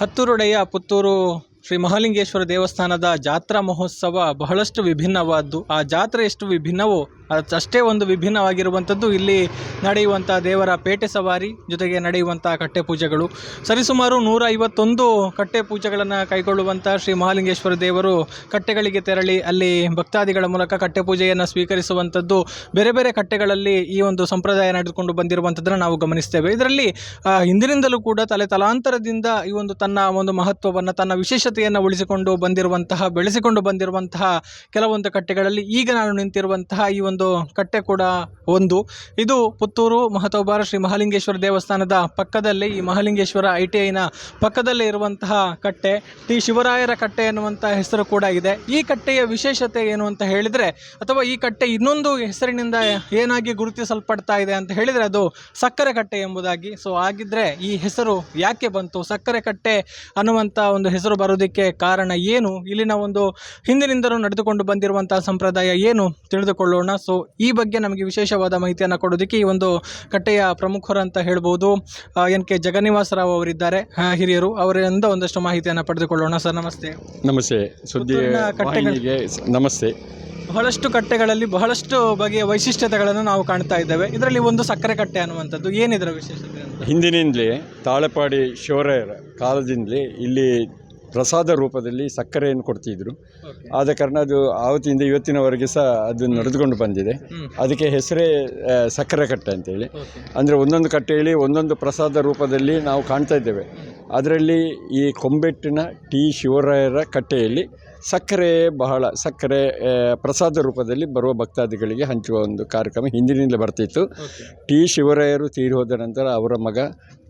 ಹತ್ತೂರುಡೆಯ ಪುತ್ತೂರು ಶ್ರೀ ಮಹಾಲಿಂಗೇಶ್ವರ ದೇವಸ್ಥಾನದ ಜಾತ್ರಾ ಮಹೋತ್ಸವ ಬಹಳಷ್ಟು ವಿಭಿನ್ನವಾದ್ದು. ಆ ಜಾತ್ರೆ ಎಷ್ಟು ವಿಭಿನ್ನವೋ ಅಷ್ಟೇ ಒಂದು ವಿಭಿನ್ನವಾಗಿರುವಂಥದ್ದು. ಇಲ್ಲಿ ನಡೆಯುವಂಥ ದೇವರ ಪೇಟೆ ಸವಾರಿ, ಜೊತೆಗೆ ನಡೆಯುವಂಥ ಕಟ್ಟೆ ಪೂಜೆಗಳು. ಸರಿಸುಮಾರು ನೂರ ಐವತ್ತೊಂದು ಕಟ್ಟೆ ಪೂಜೆಗಳನ್ನು ಕೈಗೊಳ್ಳುವಂಥ ಶ್ರೀ ಮಹಾಲಿಂಗೇಶ್ವರ ದೇವರು ಕಟ್ಟೆಗಳಿಗೆ ತೆರಳಿ ಅಲ್ಲಿ ಭಕ್ತಾದಿಗಳ ಮೂಲಕ ಕಟ್ಟೆ ಪೂಜೆಯನ್ನು ಸ್ವೀಕರಿಸುವಂಥದ್ದು. ಬೇರೆ ಬೇರೆ ಕಟ್ಟೆಗಳಲ್ಲಿ ಈ ಒಂದು ಸಂಪ್ರದಾಯ ನಡೆದುಕೊಂಡು ಬಂದಿರುವಂಥದ್ದನ್ನು ನಾವು ಗಮನಿಸ್ತೇವೆ. ಇದರಲ್ಲಿ ಹಿಂದಿನಿಂದಲೂ ಕೂಡ ತಲೆ ತಲಾಂತರದಿಂದ ಈ ಒಂದು ತನ್ನ ಒಂದು ಮಹತ್ವವನ್ನು, ತನ್ನ ವಿಶೇಷತೆಯನ್ನು ಉಳಿಸಿಕೊಂಡು ಬಂದಿರುವಂತಹ, ಬೆಳೆಸಿಕೊಂಡು ಬಂದಿರುವಂತಹ ಕೆಲವೊಂದು ಕಟ್ಟೆಗಳಲ್ಲಿ ಈಗ ನಾನು ನಿಂತಿರುವಂತಹ ಈ ಕಟ್ಟೆ ಕೂಡ ಒಂದು. ಇದು ಪುತ್ತೂರು ಮಹತೋಬಾರ ಶ್ರೀ ಮಹಾಲಿಂಗೇಶ್ವರ ದೇವಸ್ಥಾನದ ಪಕ್ಕದಲ್ಲಿ ಈ ಮಹಾಲಿಂಗೇಶ್ವರ ಐ ಟಿ ಐನ ಪಕ್ಕದಲ್ಲೇ ಇರುವಂತಹ ಕಟ್ಟೆ. ಟಿ ಶಿವರಾಯರ ಕಟ್ಟೆ ಎನ್ನುವಂಥ ಹೆಸರು ಕೂಡ ಇದೆ. ಈ ಕಟ್ಟೆಯ ವಿಶೇಷತೆ ಏನು ಅಂತ ಹೇಳಿದರೆ, ಅಥವಾ ಈ ಕಟ್ಟೆ ಇನ್ನೊಂದು ಹೆಸರಿನಿಂದ ಏನಾಗಿ ಗುರುತಿಸಲ್ಪಡ್ತಾ ಇದೆ ಅಂತ ಹೇಳಿದರೆ ಅದು ಸಕ್ಕರೆ ಕಟ್ಟೆ ಎಂಬುದಾಗಿ. ಸೊ ಆಗಿದ್ರೆ ಈ ಹೆಸರು ಯಾಕೆ ಬಂತು? ಸಕ್ಕರೆ ಕಟ್ಟೆ ಅನ್ನುವಂಥ ಒಂದು ಹೆಸರು ಬರೋದಕ್ಕೆ ಕಾರಣ ಏನು? ಇಲ್ಲಿನ ಒಂದು ಹಿಂದಿನಿಂದಲೂ ನಡೆದುಕೊಂಡು ಬಂದಿರುವಂಥ ಸಂಪ್ರದಾಯ ಏನು? ತಿಳಿದುಕೊಳ್ಳೋಣ. ಸೊ ಈ ಬಗ್ಗೆ ನಮಗೆ ವಿಶೇಷವಾದ ಮಾಹಿತಿಯನ್ನು ಕೊಡೋದಕ್ಕೆ ಈ ಒಂದು ಕಟ್ಟೆಯ ಪ್ರಮುಖರು ಅಂತ ಹೇಳ್ಬೋದು. ಎನ್ ಕೆ ಜಗನ್ನಿವಾಸರಾವ್ ಅವರಿದ್ದಾರೆ. ಹಿರಿಯರು ಅವರಿಂದ ಒಂದಷ್ಟು ಮಾಹಿತಿಯನ್ನು ಪಡೆದುಕೊಳ್ಳೋಣ. ಸರ್ ನಮಸ್ತೆ. ನಮಸ್ತೆ. ಸುದ್ದಿ ಪುತ್ತೂರಿನ ಕಟ್ಟೆಗಳು- ವಾಹಿನಿಗೆ ಸ- ನಮಸ್ತೆ. ಬಹಳಷ್ಟು ಕಟ್ಟೆಗಳಲ್ಲಿ ಬಹಳಷ್ಟು ಬಗೆಯ ವೈಶಿಷ್ಟ್ಯತೆಗಳನ್ನು ನಾವು ಕಾಣ್ತಾ ಇದ್ದೇವೆ. ಇದರಲ್ಲಿ ಒಂದು ಸಕ್ಕರೆ ಕಟ್ಟೆ ಅನ್ನುವಂಥದ್ದು. ಏನಿದರ ವಿಶೇಷತೆ ಹಿಂದಿನಿಂದಲೇ ತಾಳೆಪಾಡಿ ಶಿವರಾಯರ ಕಾಲದಿಂದಲೇ ಇಲ್ಲಿ ಪ್ರಸಾದ ರೂಪದಲ್ಲಿ ಸಕ್ಕರೆಯನ್ನು ಕೊಡ್ತಿದ್ರು. ಆದ ಕಾರಣ ಅದು ಆವತ್ತಿಂದ ಇವತ್ತಿನವರೆಗೆ ಸಹ ಅದು ನಡೆದುಕೊಂಡು ಬಂದಿದೆ. ಅದಕ್ಕೆ ಹೆಸರೇ ಸಕ್ಕರೆ ಕಟ್ಟೆ ಅಂತೇಳಿ. ಅಂದರೆ ಒಂದೊಂದು ಕಟ್ಟೆಯಲ್ಲಿ ಒಂದೊಂದು ಪ್ರಸಾದ ರೂಪದಲ್ಲಿ ನಾವು ಕಾಣ್ತಾ ಇದ್ದೇವೆ. ಅದರಲ್ಲಿ ಈ ಕೊಂಬೆಟ್ಟಿನ ಟಿ. ಶಿವರಾಯರ ಕಟ್ಟೆಯಲ್ಲಿ ಸಕ್ಕರೆ ಬಹಳ ಸಕ್ಕರೆ ಪ್ರಸಾದ ರೂಪದಲ್ಲಿ ಬರುವ ಭಕ್ತಾದಿಗಳಿಗೆ ಹಂಚುವ ಒಂದು ಕಾರ್ಯಕ್ರಮ ಹಿಂದಿನಿಂದಲೇ ಬರ್ತಿತ್ತು. ಟಿ. ಶಿವರಾಯರು ತೀರಿ ಹೋದ ನಂತರ ಅವರ ಮಗ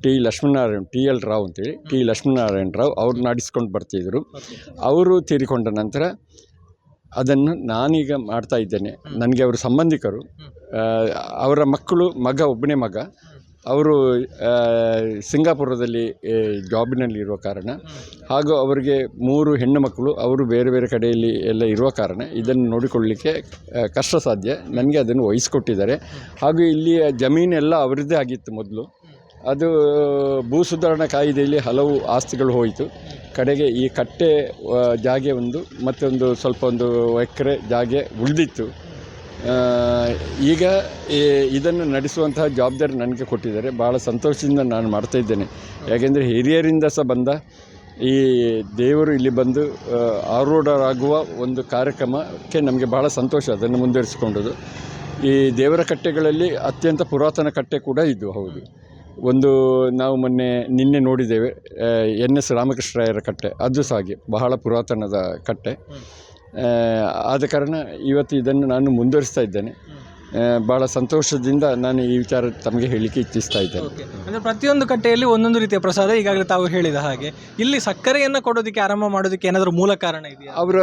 T Lakshminarayana, T L Rao ಅಂತೇಳಿ, ಟಿ ಲಕ್ಷ್ಮೀನಾರಾಯಣ ರಾವ್ ಅವ್ರು ನಡೆಸ್ಕೊಂಡು ಬರ್ತಿದ್ರು. ಅವರು ತೀರಿಕೊಂಡ ನಂತರ ಅದನ್ನು ನಾನೀಗ ಮಾಡ್ತಾ ಇದ್ದೇನೆ. ನನಗೆ ಅವರು ಸಂಬಂಧಿಕರು. ಅವರ ಮಕ್ಕಳು, ಮಗ ಒಬ್ಬನೇ ಮಗ. ಅವರು ಸಿಂಗಾಪುರದಲ್ಲಿ ಜಾಬಿನಲ್ಲಿರುವ ಕಾರಣ. ಹಾಗೂ ಅವರಿಗೆ ಮೂರು ಹೆಣ್ಣು ಮಕ್ಕಳು, ಅವರು ಬೇರೆ ಬೇರೆ ಕಡೆಯಲ್ಲಿ ಎಲ್ಲ ಇರುವ ಕಾರಣ. ಇದನ್ನು ನೋಡಿಕೊಳ್ಳಲಿಕ್ಕೆ ಕಷ್ಟ ಸಾಧ್ಯ. ನನಗೆ ಅದನ್ನು ವಹಿಸಿಕೊಟ್ಟಿದ್ದಾರೆ. ಹಾಗೂ ಇಲ್ಲಿಯ ಜಮೀನೆಲ್ಲ ಅವರದ್ದೇ ಆಗಿತ್ತು ಮೊದಲು. ಅದು ಭೂ ಸುಧಾರಣಾ ಕಾಯ್ದೆಯಲ್ಲಿ ಹಲವು ಆಸ್ತಿಗಳು ಹೋಯಿತು. ಕಡೆಗೆ ಈ ಕಟ್ಟೆ ಜಾಗೆ ಒಂದು, ಮತ್ತೊಂದು ಸ್ವಲ್ಪ ಒಂದು ಎಕರೆ ಜಾಗೆ ಉಳಿದಿತ್ತು. ಈಗ ಇದನ್ನು ನಡೆಸುವಂತಹ ಜವಾಬ್ದಾರಿ ನನಗೆ ಕೊಟ್ಟಿದ್ದಾರೆ. ಭಾಳ ಸಂತೋಷದಿಂದ ನಾನು ಮಾಡ್ತಾ ಇದ್ದೇನೆ. ಯಾಕೆಂದರೆ ಹಿರಿಯರಿಂದ ಸಹ ಬಂದ ಈ ದೇವರು ಇಲ್ಲಿ ಬಂದು ಆರೂಢರಾಗುವ ಒಂದು ಕಾರ್ಯಕ್ರಮಕ್ಕೆ ನಮಗೆ ಬಹಳ ಸಂತೋಷ ಅದನ್ನು ಮುಂದುವರಿಸಿಕೊಂಡದು ಈ ದೇವರ ಕಟ್ಟೆಗಳಲ್ಲಿ ಅತ್ಯಂತ ಪುರಾತನ ಕಟ್ಟೆ ಕೂಡ ಇದು, ಹೌದು. ಒಂದು ನಾವು ಮೊನ್ನೆ ನಿನ್ನೆ ನೋಡಿದ್ದೇವೆ ಎನ್ ಎಸ್ ರಾಮಕೃಷ್ಣರಾಯರ ಕಟ್ಟೆ. ಅದು ಸಹ ಹಾಗೆ ಬಹಳ ಪುರಾತನದ ಕಟ್ಟೆ. ಆದ ಕಾರಣ ಇವತ್ತು ಇದನ್ನು ನಾನು ಮುಂದುವರಿಸ್ತಾ ಇದ್ದೇನೆ. ಬಹಳ ಸಂತೋಷದಿಂದ ನಾನು ಈ ವಿಚಾರ ತಮಗೆ ಹೇಳಲಿಕ್ಕೆ ಇಚ್ಛಿಸ್ತಾ ಇದ್ದೇನೆ. ಓಕೆ ಅಂದರೆ ಪ್ರತಿಯೊಂದು ಕಟ್ಟೆಯಲ್ಲಿ ಒಂದೊಂದು ರೀತಿಯ ಪ್ರಸಾದ ಈಗಾಗಲೇ ತಾವು ಹೇಳಿದ ಹಾಗೆ. ಇಲ್ಲಿ ಸಕ್ಕರೆಯನ್ನು ಕೊಡೋದಕ್ಕೆ ಆರಂಭ ಮಾಡೋದಕ್ಕೆ ಏನಾದರೂ ಮೂಲ ಕಾರಣ ಇದೆಯಾ? ಅವರ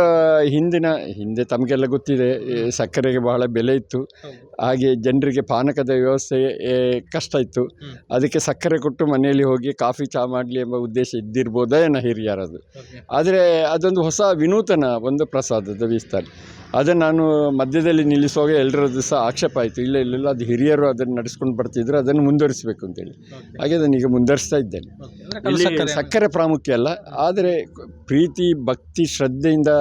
ಹಿಂದಿನ ಹಿಂದೆ ತಮಗೆಲ್ಲ ಗೊತ್ತಿದೆ ಈ ಸಕ್ಕರೆಗೆ ಬಹಳ ಬೆಲೆ ಇತ್ತು. ಹಾಗೆ ಜನರಿಗೆ ಪಾನಕದ ವ್ಯವಸ್ಥೆ ಏ, ಕಷ್ಟ ಇತ್ತು. ಅದಕ್ಕೆ ಸಕ್ಕರೆ ಕೊಟ್ಟು ಮನೆಯಲ್ಲಿ ಹೋಗಿ ಕಾಫಿ ಚಹಾ ಮಾಡಲಿ ಎಂಬ ಉದ್ದೇಶ ಇದ್ದಿರ್ಬೋದಾ ಏನೋ ಹಿರಿಯರದು. ಆದರೆ ಅದೊಂದು ಹೊಸ ವಿನೂತನ ಒಂದು ಪ್ರಸಾದದ ವಿಸ್ತಾರ. ಅದನ್ನು ನಾನು ಮಧ್ಯದಲ್ಲಿ ನಿಲ್ಲಿಸುವಾಗ ಎಲ್ಲರದ್ದು ಸಹ ಆಕ್ಷೇಪ ಆಯಿತು. ಇಲ್ಲ ಇಲ್ಲ ಅದು ಹಿರಿಯರು ಅದನ್ನು ನಡೆಸ್ಕೊಂಡು ಬರ್ತಿದ್ರು ಅದನ್ನು ಮುಂದುವರಿಸಬೇಕು ಅಂತೇಳಿ ಹಾಗೆ ಅದನ್ನು ಈಗ ಮುಂದುವರಿಸ್ತಾ ಇದ್ದೇನೆ. ಇಲ್ಲಿ ಸಕ್ಕರೆ. ಪ್ರಾಮುಖ್ಯ ಅಲ್ಲ ಆದರೆ ಪ್ರೀತಿ ಭಕ್ತಿ ಶ್ರದ್ಧೆಯಿಂದ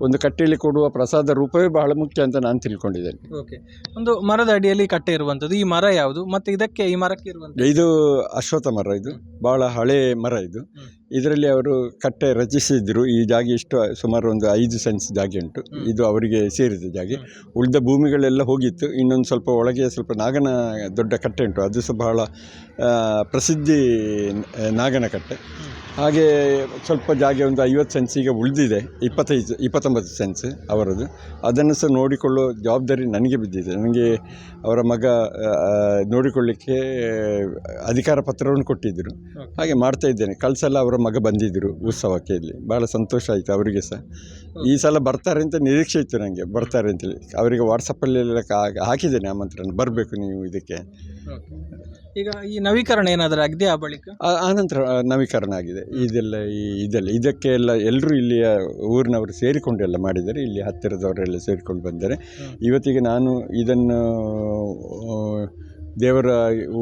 ಒಂದು ಕಟ್ಟೆಯಲ್ಲಿ ಕೊಡುವ ಪ್ರಸಾದ ರೂಪವೇ ಬಹಳ ಮುಖ್ಯ ಅಂತ ನಾನು ತಿಳ್ಕೊಂಡಿದ್ದೇನೆ. ಓಕೆ ಒಂದು ಮರದ ಅಡಿಯಲ್ಲಿ ಕಟ್ಟೆ ಇರುವಂಥದ್ದು ಈ ಮರ ಯಾವುದು? ಮತ್ತೆ ಇದಕ್ಕೆ ಈ ಮರಕ್ಕೆ ಇರುವಂಥದ್ದು? ಇದು ಅಶ್ವತ್ಥ ಮರ ಇದು. ಬಹಳ ಹಳೆ ಮರ ಇದು. ಇದರಲ್ಲಿ ಅವರು ಕಟ್ಟೆ ರಚಿಸಿದ್ರು. ಈ ಜಾಗ ಇಷ್ಟು ಸುಮಾರು ಒಂದು ಐದು ಸೆನ್ಸ್ ಜಾಗ ಉಂಟು. ಇದು ಅವರಿಗೆ ಸೇರಿದ ಜಾಗ. ಉಳಿದ ಭೂಮಿಗಳೆಲ್ಲ ಹೋಗಿತ್ತು. ಇನ್ನೊಂದು ಸ್ವಲ್ಪ ಒಳಗೆ ಸ್ವಲ್ಪ ನಾಗನ ದೊಡ್ಡ ಕಟ್ಟೆ ಉಂಟು. ಅದು ಸಹ ಬಹಳ ಪ್ರಸಿದ್ಧಿ ನಾಗನ ಕಟ್ಟೆ. ಹಾಗೆ ಸ್ವಲ್ಪ ಜಾಗ ಒಂದು ಐವತ್ತು ಸೆನ್ಸ್ ಈಗ ಉಳಿದಿದೆ. ಇಪ್ಪತ್ತೈದು ಇಪ್ಪತ್ತೊಂಬತ್ತು ಸೆನ್ಸ್ ಅವರದು. ಅದನ್ನು ಸಹ ನೋಡಿಕೊಳ್ಳೋ ಜವಾಬ್ದಾರಿ ನನಗೆ ಬಿದ್ದಿದೆ. ನನಗೆ ಅವರ ಮಗ ನೋಡಿಕೊಳ್ಳಿಕ್ಕೆ ಅಧಿಕಾರ ಪತ್ರವನ್ನು ಕೊಟ್ಟಿದ್ದರು. ಹಾಗೆ ಮಾಡ್ತಾ ಇದ್ದೇನೆ. ಕಳ್ಸಲ್ಲ ಸಲ ಅವರ ಮಗ ಬಂದಿದ್ದರು ಉತ್ಸವಕ್ಕೆ ಇಲ್ಲಿ. ಭಾಳ ಸಂತೋಷ ಆಯಿತು ಅವರಿಗೆ ಸಹ. ಈ ಸಲ ಬರ್ತಾರೆ ಅಂತ ನಿರೀಕ್ಷೆ ಇತ್ತು ನನಗೆ ಬರ್ತಾರೆ ಅಂತೇಳಿ ಅವರಿಗೆ ವಾಟ್ಸಪ್ಪಲ್ಲೆಲ್ಲ ಹಾಕಿದ್ದೇನೆ ಆಮಂತ್ರಣ. ಬರಬೇಕು ನೀವು ಇದಕ್ಕೆ. ಈಗ ಈ ನವೀಕರಣ ಏನಾದರೂ ಆಗಿದೆ ಆ ಬಳಿಕ? ಆ- ಆನಂತರ ನವೀಕರಣ ಆಗಿದೆ. ಇದೆಲ್ಲ ಈ ಇದೆಲ್ಲ. ಇದಕ್ಕೆ ಎಲ್ಲ ಎಲ್ಲರೂ ಇಲ್ಲಿಯ ಊರಿನವರು ಸೇರಿಕೊಂಡು ಎಲ್ಲ ಮಾಡಿದ್ದಾರೆ. ಇಲ್ಲಿ ಹತ್ತಿರದವರೆಲ್ಲ ಸೇರಿಕೊಂಡು ಬಂದರೆ. ಇವತ್ತಿಗೆ ನಾನು ಇದನ್ನು ದೇವರ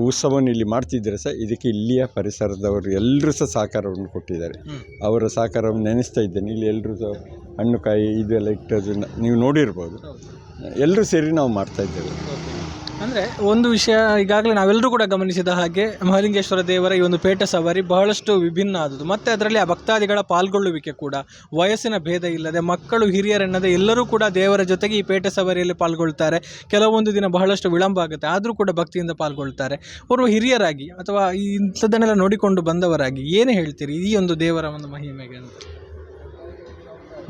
ಉತ್ಸವವನ್ನು ಇಲ್ಲಿ ಮಾಡ್ತಿದ್ದರೆ ಸಹ ಇದಕ್ಕೆ ಇಲ್ಲಿಯ ಪರಿಸರದವರು ಎಲ್ಲರೂ ಸಹ ಸಹಕಾರವನ್ನು ಕೊಟ್ಟಿದ್ದಾರೆ. ಅವರ ಸಹಕಾರವನ್ನು ನೆನೆಸ್ತಾ ಇದ್ದೇನೆ. ಇಲ್ಲಿ ಎಲ್ಲರೂ ಸಹ ಹಣ್ಣು ಕಾಯಿ ಇದೆಲ್ಲ ಇಟ್ಟದನ್ನು ನೀವು ನೋಡಿರ್ಬೋದು. ಎಲ್ಲರೂ ಸೇರಿ ನಾವು ಮಾಡ್ತಾ ಇದ್ದೇವೆ. ಅಂದರೆ ಒಂದು ವಿಷಯ ಈಗಾಗಲೇ ನಾವೆಲ್ಲರೂ ಕೂಡ ಗಮನಿಸಿದ ಹಾಗೆ ಮಹಾಲಿಂಗೇಶ್ವರ ದೇವರ ಈ ಒಂದು ಪೇಟ ಸವಾರಿ ಬಹಳಷ್ಟು ವಿಭಿನ್ನ ಆದದ್ದು. ಮತ್ತು ಅದರಲ್ಲಿ ಆ ಭಕ್ತಾದಿಗಳ ಪಾಲ್ಗೊಳ್ಳುವಿಕೆ ಕೂಡ. ವಯಸ್ಸಿನ ಭೇದ ಇಲ್ಲದೆ ಮಕ್ಕಳು ಹಿರಿಯರೆನ್ನದೆ ಎಲ್ಲರೂ ಕೂಡ ದೇವರ ಜೊತೆಗೆ ಈ ಪೇಟ ಸವಾರಿಯಲ್ಲಿ ಪಾಲ್ಗೊಳ್ತಾರೆ. ಕೆಲವೊಂದು ದಿನ ಬಹಳಷ್ಟು ವಿಳಂಬ ಆಗುತ್ತೆ. ಆದರೂ ಕೂಡ ಭಕ್ತಿಯಿಂದ ಪಾಲ್ಗೊಳ್ತಾರೆ. ಅವರು ಹಿರಿಯರಾಗಿ ಅಥವಾ ಈ ಇಂಥದ್ದನ್ನೆಲ್ಲ ನೋಡಿಕೊಂಡು ಬಂದವರಾಗಿ ಏನು ಹೇಳ್ತೀರಿ ಈ ಒಂದು ದೇವರ ಒಂದು ಮಹಿಮೆಗೆ ಅಂತ?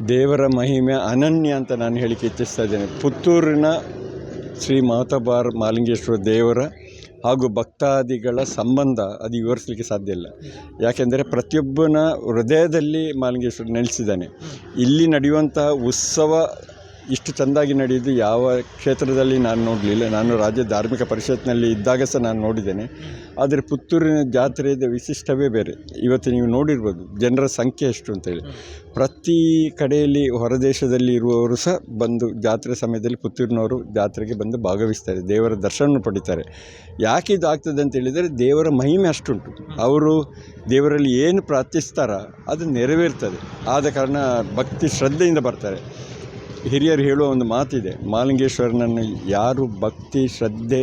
ದೇವರ ಮಹಿಮೆ ಅನನ್ಯ ಅಂತ ನಾನು ಹೇಳಿಕೆ ಇಚ್ಛಿಸ್ತಾ ಇದ್ದೇನೆ. ಪುತ್ತೂರಿನ ಶ್ರೀ ಮಾತಾಬಾರ್ ಮಾಲಿಂಗೇಶ್ವರ ದೇವರ ಹಾಗೂ ಭಕ್ತಾದಿಗಳ ಸಂಬಂಧ ಅದು ವಿವರಿಸಲಿಕ್ಕೆ ಸಾಧ್ಯ ಇಲ್ಲ. ಯಾಕೆಂದರೆ ಪ್ರತಿಯೊಬ್ಬನ ಹೃದಯದಲ್ಲಿ ಮಾಲಿಂಗೇಶ್ವರ ನೆಲೆಸಿದ್ದಾನೆ. ಇಲ್ಲಿ ನಡೆಯುವಂತಹ ಉತ್ಸವ ಇಷ್ಟು ಚೆಂದಾಗಿ ನಡೆಯುವುದು ಯಾವ ಕ್ಷೇತ್ರದಲ್ಲಿ ನಾನು ನೋಡಲಿಲ್ಲ. ನಾನು ರಾಜ್ಯ ಧಾರ್ಮಿಕ ಪರಿಷತ್ನಲ್ಲಿ ಇದ್ದಾಗ ಸಹ ನಾನು ನೋಡಿದ್ದೇನೆ. ಆದರೆ ಪುತ್ತೂರಿನ ಜಾತ್ರೆಯ ವಿಶಿಷ್ಟವೇ ಬೇರೆ. ಇವತ್ತು ನೀವು ನೋಡಿರ್ಬೋದು ಜನರ ಸಂಖ್ಯೆ ಎಷ್ಟು ಅಂತೇಳಿ ಪ್ರತಿ ಕಡೆಯಲ್ಲಿ ಹೊರದೇಶದಲ್ಲಿ ಇರುವವರು ಸಹ ಬಂದು ಜಾತ್ರೆ ಸಮಯದಲ್ಲಿ ಪುತ್ತೂರಿನವರು ಜಾತ್ರೆಗೆ ಬಂದು ಭಾಗವಹಿಸ್ತಾರೆ. ದೇವರ ದರ್ಶನ ಪಡಿತಾರೆ. ಯಾಕೆ ಇದು ಆಗ್ತದೆ ಅಂತ ಹೇಳಿದರೆ ದೇವರ ಮಹಿಮೆ ಅಷ್ಟುಂಟು. ಅವರು ದೇವರಲ್ಲಿ ಏನು ಪ್ರಾರ್ಥಿಸ್ತಾರ ಅದು ನೆರವೇರ್ತದೆ. ಆದ ಕಾರಣ ಭಕ್ತಿ ಶ್ರದ್ಧೆಯಿಂದ ಬರ್ತಾರೆ. ಹಿರಿಯರು ಹೇಳುವ ಒಂದು ಮಾತಿದೆ, ಮಾಲಿಂಗೇಶ್ವರನನ್ನು ಯಾರು ಭಕ್ತಿ, ಶ್ರದ್ಧೆ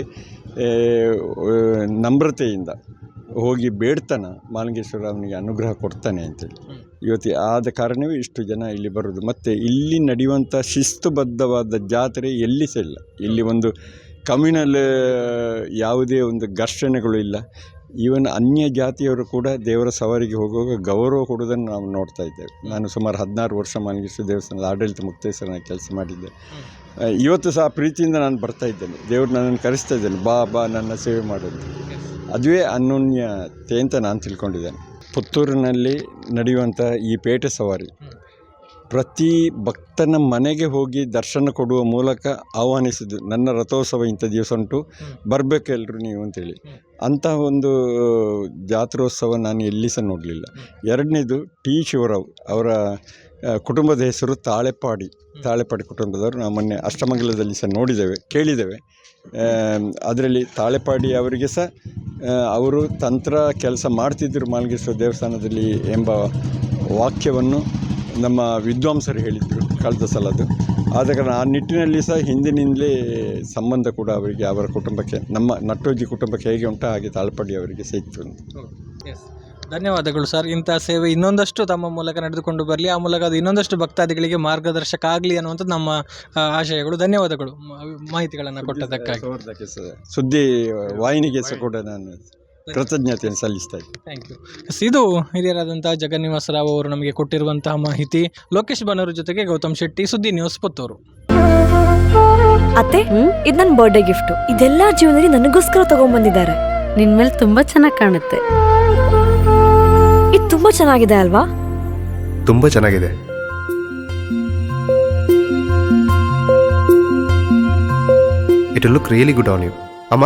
ನಮ್ರತೆಯಿಂದ ಹೋಗಿ ಬೇಡ್ತಾನ, ಮಾಲಿಂಗೇಶ್ವರ ಅವನಿಗೆ ಅನುಗ್ರಹ ಕೊಡ್ತಾನೆ ಅಂತೇಳಿ. ಇವತ್ತು ಆದ ಕಾರಣವೇ ಇಷ್ಟು ಜನ ಇಲ್ಲಿ ಬರೋದು. ಮತ್ತು ಇಲ್ಲಿ ನಡೆಯುವಂಥ ಶಿಸ್ತುಬದ್ಧವಾದ ಜಾತ್ರೆ ಎಲ್ಲಿ ಸಹ ಇಲ್ಲ. ಇಲ್ಲಿ ಒಂದು ಕಮ್ಯುನಲ್ ಯಾವುದೇ ಒಂದು ಘರ್ಷಣೆಗಳು ಇಲ್ಲ. ಈವನ್ ಅನ್ಯ ಜಾತಿಯವರು ಕೂಡ ದೇವರ ಸವಾರಿಗೆ ಹೋಗುವಾಗ ಗೌರವ ಕೊಡೋದನ್ನು ನಾವು ನೋಡ್ತಾ ಇದ್ದೇವೆ. ನಾನು ಸುಮಾರು ಹದಿನಾರು ವರ್ಷ ಮಾಲಿಂಗೇಶ್ವರ ದೇವಸ್ಥಾನದ ಆಡಳಿತ ಮುಕ್ತೇಶ್ವರನ ಕೆಲಸ ಮಾಡಿದ್ದೆ. ಇವತ್ತು ಸಹ ಪ್ರೀತಿಯಿಂದ ನಾನು ಬರ್ತಾ ಇದ್ದೇನೆ. ದೇವರು ನನ್ನನ್ನು ಕರೆಸ್ತಾ ಇದ್ದೇನೆ ಬಾ ಬಾ ನನ್ನ ಸೇವೆ ಮಾಡೋದು ಅದುವೇ ಅನ್ಯೋನ್ಯತೆ ಅಂತ ನಾನು ತಿಳ್ಕೊಂಡಿದ್ದೇನೆ. ಪುತ್ತೂರಿನಲ್ಲಿ ನಡೆಯುವಂಥ ಈ ಪೇಟೆ ಸವಾರಿ ಪ್ರತಿ ಭಕ್ತನ ಮನೆಗೆ ಹೋಗಿ ದರ್ಶನ ಕೊಡುವ ಮೂಲಕ ಆಹ್ವಾನಿಸಿದ್ದು ನನ್ನ ರಥೋತ್ಸವ ಇಂಥ ದಿವಸ ಉಂಟು. ಬರಬೇಕು ಎಲ್ಲರೂ ನೀವು ಅಂತೇಳಿ. ಅಂತಹ ಒಂದು ಜಾತ್ರೋತ್ಸವ ನಾನು ಎಲ್ಲಿ ಸಹ ನೋಡಲಿಲ್ಲ. ಎರಡನೇದು ಟಿ. ಶಿವರಾವ್ ಅವರ ಕುಟುಂಬದ ಹೆಸರು ತಾಳೆಪಾಡಿ. ತಾಳೆಪಾಡಿ ಕುಟುಂಬದವರು ನಾವು ಮೊನ್ನೆ ಅಷ್ಟಮಂಗಲದಲ್ಲಿ ಸಹ ನೋಡಿದ್ದೇವೆ ಕೇಳಿದ್ದೇವೆ. ಅದರಲ್ಲಿ ತಾಳೆಪಾಡಿ ಅವರಿಗೆ ಸಹ ಅವರು ತಂತ್ರ ಕೆಲಸ ಮಾಡ್ತಿದ್ದರು ಮಾಲ್ಗೇಶ್ವರ ದೇವಸ್ಥಾನದಲ್ಲಿ ಎಂಬ ವಾಕ್ಯವನ್ನು ನಮ್ಮ ವಿದ್ವಾಂಸರು ಹೇಳಿದರು ಕಳೆದ ಸಲದ್ದು. ಆದ ಕಾರಣ ಆ ನಿಟ್ಟಿನಲ್ಲಿ ಸಹ ಹಿಂದಿನಿಂದಲೇ ಸಂಬಂಧ ಕೂಡ ಅವರಿಗೆ ಅವರ ಕುಟುಂಬಕ್ಕೆ ನಮ್ಮ ನಟ್ಟೋಜಿ ಕುಟುಂಬಕ್ಕೆ ಹೇಗೆ ಉಂಟು ಹಾಗೆ ತಾಳ್ಪಡಿ ಅವರಿಗೆ ಸಿಕ್ತು ಅಂತ. ಧನ್ಯವಾದಗಳು ಸರ್. ಇಂಥ ಸೇವೆ ಇನ್ನೊಂದಷ್ಟು ತಮ್ಮ ಮೂಲಕ ನಡೆದುಕೊಂಡು ಬರಲಿ ಆ ಮೂಲಕ ಅದು ಇನ್ನೊಂದಷ್ಟು ಭಕ್ತಾದಿಗಳಿಗೆ ಮಾರ್ಗದರ್ಶಕ ಆಗಲಿ ಅನ್ನುವಂಥದ್ದು ನಮ್ಮ ಆಶಯಗಳು. ಧನ್ಯವಾದಗಳು. ಮಾಹಿತಿಗಳನ್ನು ಕೊಟ್ಟದಕ್ಕಾಗಿ ಸುದ್ದಿ ವಾಹಿನಿಗೆ ಸಹ ಕೂಡ ನಾನು ಕೃತಜ್ಞತೆಯನ್ನು ಸಲ್ಲಿಸ್ತಾ ಇದ್ದೀನಿ. ಥ್ಯಾಂಕ್ ಯು ಇದು ಹಿರಿಯರಾದಂತಹ ಜಗನ್ನಿವಾಸ ರಾವ್ ಅವರು ನಮಗೆ ಕೊಟ್ಟಿರುವಂತಹ ಮಾಹಿತಿ. ಲೋಕೇಶ್ ಬನೂರು ಜೊತೆಗೆ ಗೌತಮ್ ಶೆಟ್ಟಿ ಸುದ್ದಿ ನ್ಯೂಸ್ ಪುತ್ತೂರು. ಅತ್ತೆ ಇದು ನನ್ನ ಬರ್ಡೇ ಗಿಫ್ಟ್ ಇದೆಲ್ಲ ಜೀವನದಲ್ಲಿ ನನಗೋಸ್ಕರ ತಗೊಂಡ್ಬಂದಿದ್ದಾರೆ ನಿನ್ ಮೇಲೆ ತುಂಬಾ ಚೆನ್ನಾಗಿ ಕಾಣುತ್ತೆ. ಇದು ತುಂಬಾ ಚೆನ್ನಾಗಿದೆ ಅಲ್ವಾ? ತುಂಬಾ ಚೆನ್ನಾಗಿದೆ. It look really good on you ಅಮ್ಮ?